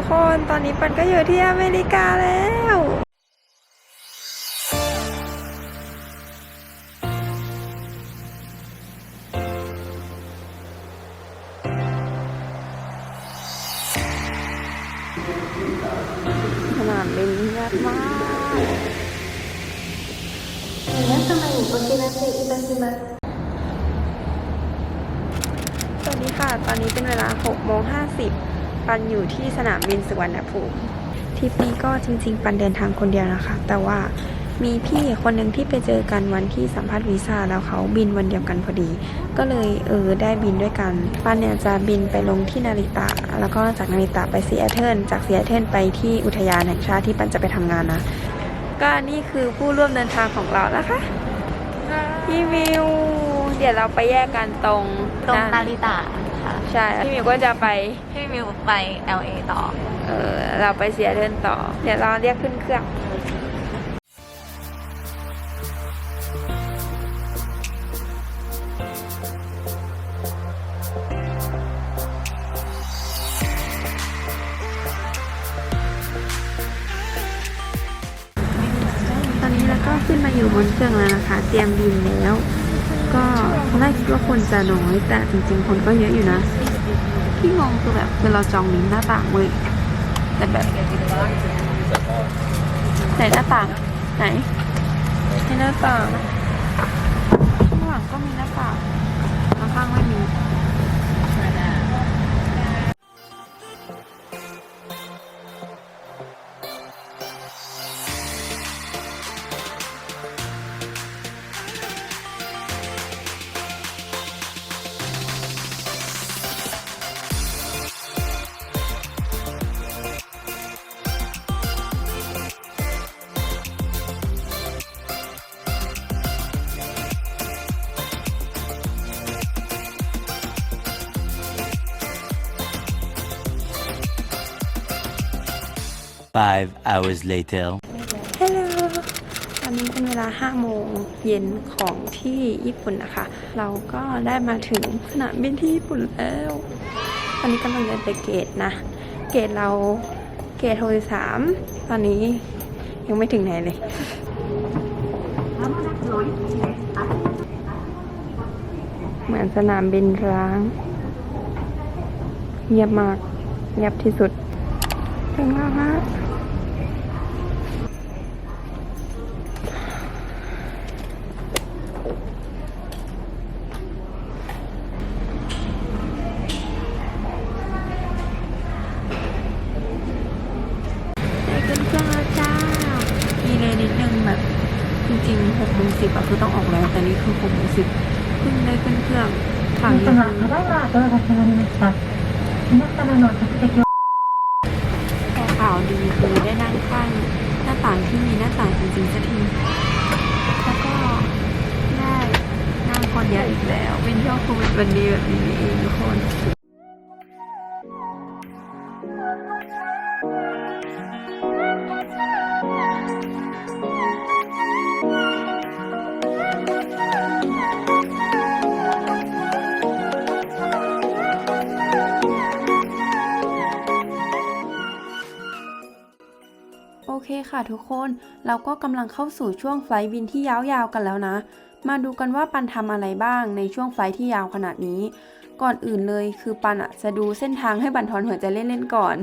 กคนตอนนี้ปันก็อยู่ที่อเมริกาแล้ว สนามบินเงียบมาก 皆様にお知らせいたします。 สวัสดีค่ะ ตอนนี้เป็นเวลา6โมง50 ปันอยู่ที่สนามบินสุวรรณภูมิทริปนี้ก็จริง ๆ ปันเดินทางคนเดียวนะคะ แต่ว่ามีพี่คนหนึ่งที่ไปเจอกันวันที่สัมภาษณ์วีซ่าแล้วเขาบินวันเดียวกันพอดี ก็เลยเออได้บินด้วยกันปันเนี่ยจะบินไปลงที่นาริตะ แล้วก็จากนาริตะไปซีแอตเทิลจากซีแอตเทิลไปที่อุทยานแห่งชาติที่ปันจะไปทำงานนะ ก็นี่คือผู้ร่วมเดินทางของเรานะคะพี่มิว เดี๋ยวเราไปแยกกันตรงตรงด้นาริตะค่ะ ใช่ พี่มิวก็จะไป พี่มิวไป LA ต่อ เออเราไปเสียเดินต่อ เดี๋ยวเราเรียกขึ้นเครื่อง ตอนนี้เราก็ขึ้นมาอยู่บนเครื่องแล้วนะคะ เตรียมบินแล้ว ก็ตอนแรกคิดว่าคนจะน้อยแต่จริงๆ คนก็เยอะอยู่นะ ที่งงคือแบบคือเราจองนิ้หน้าต่างเว้ยแต่แบบไหนหน้าต่างไหนที่หน้าต่างข้างหลังก็มีหน้าต่างข้างๆไม่มี Five hours later. ฮัลโหลตอนนี้เป็นเวลา 5 โมงเย็นของที่ญี่ปุ่นนะคะ เราก็ได้มาถึงสนามบินที่ญี่ปุ่นแล้ว ตอนนี้กำลังเดินไปเกตนะ เกตเราเกตโทรสามตอนนี้ยังไม่ถึงไหนเลยเหมือนสนามบินร้าง เงียบมาก เงียบที่สุด ถึงแล้วฮะได้ขึ้นเครื่องแล้วจ้ามีนิดนึงแบบจริงๆหกโมงสิบอะคือต้องออกแล้วแต่นี่คือหกโมงสิบเพิ่งได้ขึ้นเครื่องฝั่งนี้าวดีคือได้นั่งข้างหน้าต่างที่มีหน้าต่างจริงๆสักทีแล้วก็ได้นั่งคนเดียวอีกแล้วเป็นเที่ยวโควิดวันดีแบบนี้เองทุกคน ทุกคน เราก็กำลังเข้าสู่ช่วงไฟล์บินที่ยาวๆกันแล้วนะ มาดูกันว่าปันทำอะไรบ้างในช่วงไฟลท์ที่ยาวขนาดนี้ ก่อนอื่นเลยคือปันอะจะดูเส้นทางให้บันทอนหัวใจเล่นๆก่อน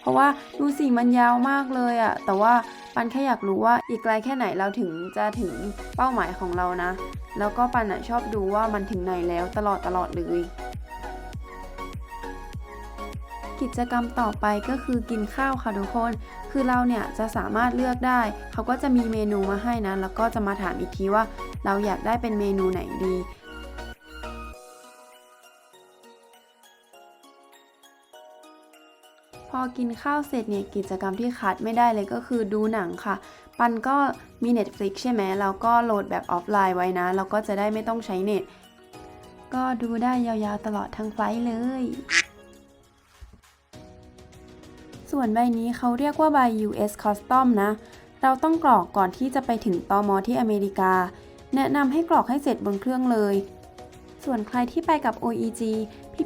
เพราะว่าดูสิมันยาวมากเลยอะแต่ว่าปันแค่อยากรู้ว่าอีกไกลแค่ไหนเราถึงจะถึงเป้าหมายของเรานะ แล้วก็ปันอะชอบดูว่ามันถึงไหนแล้วตลอดตลอดเลย กิจกรรมต่อไปก็คือกินข้าวค่ะทุกคน คือเราเนี่ยจะสามารถเลือกได้ เขาก็จะมีเมนูมาให้นะ แล้วก็จะมาถามอีกทีว่า เราอยากได้เป็นเมนูไหนดีพอกินข้าวเสร็จเนี่ยกิจกรรมที่ขาดไม่ได้เลยก็คือดูหนังค่ะ ปันก็มี Netflix ใช่ไหมเราก็โหลดแบบออฟไลน์ไว้นะ เราก็จะได้ไม่ต้องใช้เน็ต ก็ดูได้ยาวๆตลอดทั้งไฟล์เลย ส่วนใบนี้เขาเรียกว่าใบ US Custom นะ เราต้องกรอกก่อนที่จะไปถึงตอมอที่อเมริกา แนะนำให้กรอกให้เสร็จบนเครื่องเลย ส่วนใครที่ไปกับ OEG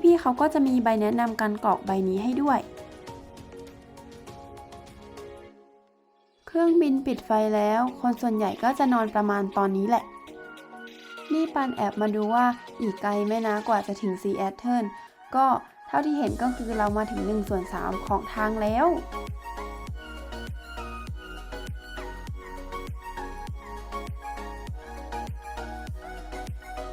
พี่ๆเขาก็จะมีใบแนะนำการกรอกใบนี้ให้ด้วย เครื่องบินปิดไฟแล้ว คนส่วนใหญ่ก็จะนอนประมาณตอนนี้แหละ นี่ปันแอบมาดูว่าอีกไกลไหม่นะกว่าจะถึงซีแอตเทิลก็ เท่าที่เห็นก็คือเรามาถึง1ส่วน3ของทางแล้ว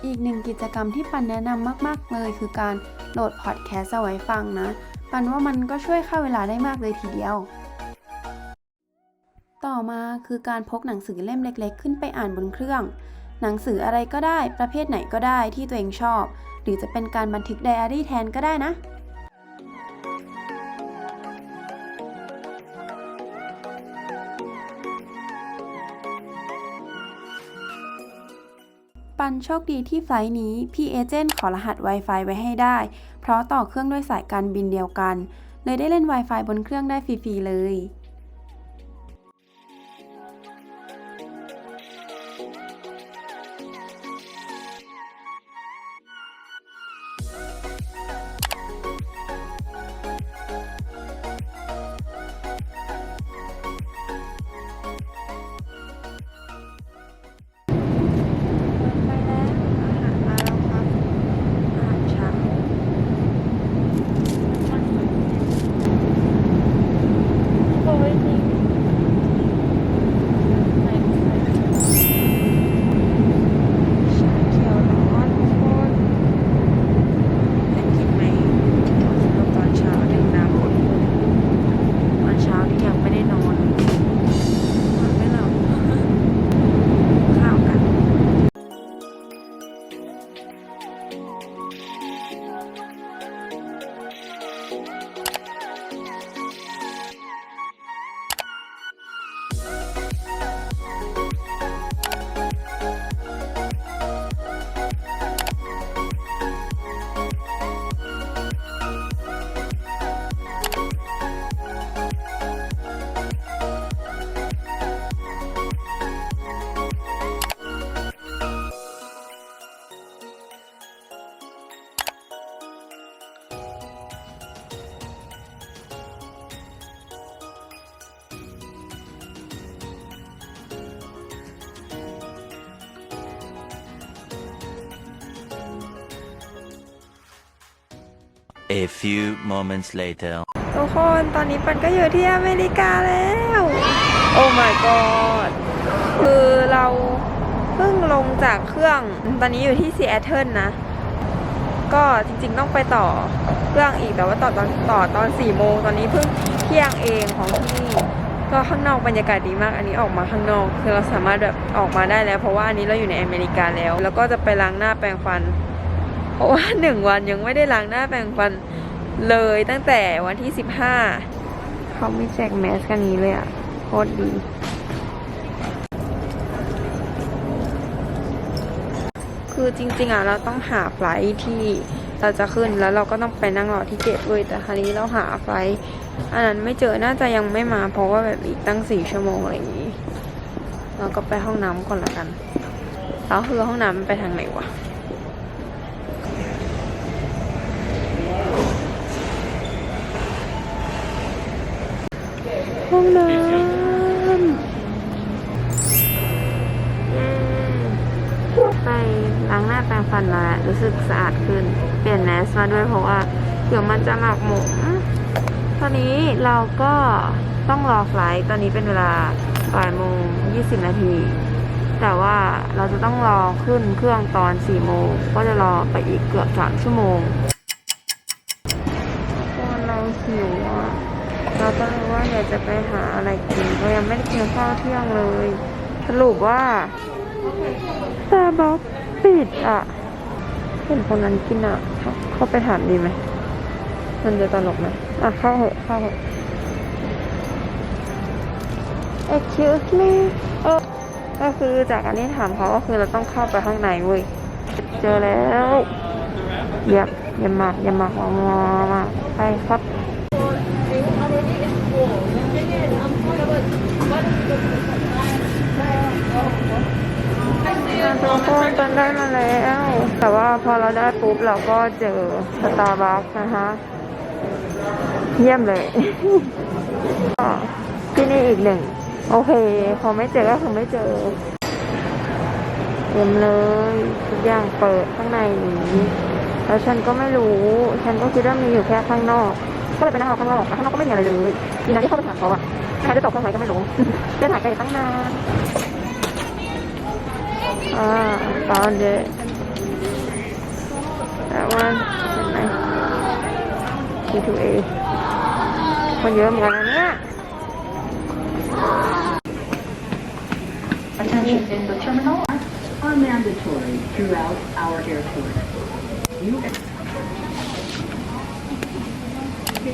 อีกหนึ่งกิจกรรมที่ปันแนะนำมาก ๆ เลยคือการโหลดพอดแคสต์เอาไว้ฟังนะ ปันว่ามันก็ช่วยฆ่าเวลาได้มากเลยทีเดียว ต่อมาคือการพกหนังสือเล่มเล็ก ๆ ขึ้นไปอ่านบนเครื่อง หนังสืออะไรก็ได้ประเภทไหนก็ได้ที่ตัวเองชอบ หรือจะเป็นการบันทึกไดอารี่แทนก็ได้นะปันโชคดีที่ไฟล์นี้พี่เอเจนต์ขอรหัส Wi-Fi ไว้ให้ได้ เพราะต่อเครื่องด้วยสายการบินเดียวกัน เลยได้เล่น Wi-Fi บนเครื่องได้ฟรีๆเลย A few moments later. ทุกคนตอนนี้ปันก็อยู่ที่อเมริกาแล้ว โอ้ my god คือเราเพิ่งลงจากเครื่อง ตอนนี้อยู่ที่ซีแอตเทิลนะ ก็จริงๆต้องไปต่อเครื่องอีกแต่ว่าต่อตอนต่อตอน4โมงตอนนี้เพิ่งเที่ยงเองของที่นี่ก็ข้างนอกบรรยากาศดีมาก อันนี้ออกมาข้างนอก คือเราสามารถแบบออกมาได้แล้ว เพราะว่าอันนี้เราอยู่ในอเมริกาแล้ว แล้วก็จะไปล้างหน้าแปรงฟัน เพราะว่าหนึ่งวันยังไม่ได้ล้างหน้าแปรงฟันเลยตั้งแต่วันที่15เขาไม่แจกแมสกันนี้เลยอะโคตรดีคือจริงๆอะเราต้องหาไฟลท์ที่เราจะขึ้นแล้วเราก็ต้องไปนั่งรอที่เกตเว้ยแต่คราวนี้เราหาไฟล์อันนั้นไม่เจอน่าจะยังไม่มา เพราะว่าแบบอีกตั้งสี่ชั่วโมงอะไรอย่างนี้เราก็ไปห้องน้ำก่อนละกันแล้วคือห้องน้ำไปทางไหนวะ ห้ องน้ำไปล้างหน้าแปรงฟันมาแล้วรู้สึกสะอาดขึ้น เปลี่ยนแมสมาด้วยเพราะว่าเดี๋ยวมันจะหมักหมมตอนนี้เราก็ต้องรอไฟล์ตอนนี้เป็นเวลาบ่ายโมงยี่สิบนาทีแต่ว่าเราจะต้องรอขึ้นเครื่องตอนสี่โมงก็จะรอไปอีกเกือบสามชั่วโมงตอนเราหิวอะเราก็เลยว่าอยาก จะไปหาอะไรกินเรายังไม่ได้กินข้าวเที่ยงเลย สรุปว่าซาบ็อกปิดอะ เห็นคนนั้นกินอะ เข้าไปถามดีไหม มันจะตลกไหมอะเข้าเหอะเข้าเหอะ excuse me เออก็คือจากอันนี้ถามเขาก็คือเราต้องเข้าไปข้างในเว้ย เจอแล้วเยียบเยี่ยมมากเยี่ยมมากมากมากไปครับ ทุกคนจนได้มาแล้ว แต่ว่าพอเราได้ปุ๊บเราก็เจอสตาร์บัคนะคะเยี่ยมเลยก็ที่นี่อีกหนึ่ง โอเค พอไม่เจอก็คงไม่เจอเต็มเลยทุกอย่างเปิดข้างในนี้แล้วฉันก็ไม่รู้ ฉันก็คิดว่ามีอยู่แค่ข้างนอก ก็เลยไปนั่งรอข้างนอกแต่ข้างนอกก็ไม่มีอะไรเลยดีนะที่เข้าไปถามเขาอะใครจะตกข้างในก็ไม่รู้เดินหายไปตั้งนานอ่าตอนเด็กแต่ว่าเห็นไหม T2A คนเยอะเหมือนกันนะเนี่ย Attention in the terminal are mandatory throughout our airport. You โ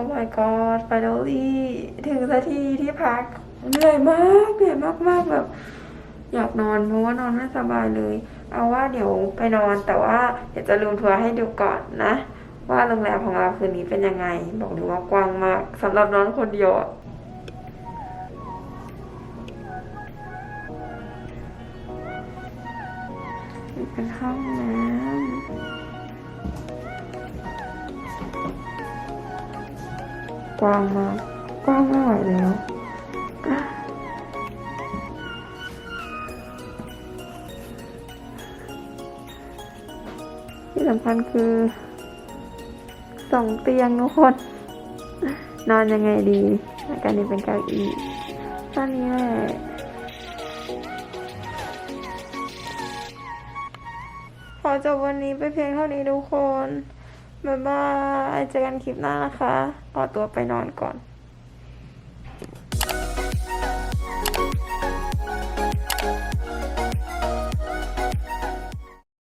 อ้ my god finally ถึงสักทีที่พักเหนื่อยมากเหนื่อยมากๆแบบ อยากนอนเพราะว่านอนไม่สบายเลย เอาว่าเดี๋ยวไปนอนแต่ว่าเดี๋ยวจะลืมทัวร์ให้ดูก่อนนะ ว่าโรงแรมของเราคืนนี้เป็นยังไง บอกเลยว่ากว้างมากสำหรับนอนคนเดียวเป็นห้องน้ำ กว้างมากกว้างไม่ไหวแล้วที่สำคัญคือสองเตียงทุกคนนอนยังไงดีแล้วกันนี้เป็นเก้าอี้ท่านี้แหละขอจบวันนี้ไปเพียงเท่านี้ทุกคน บ๊ายบายเจอกันคลิปหน้านะคะขอตัวไปนอนก่อน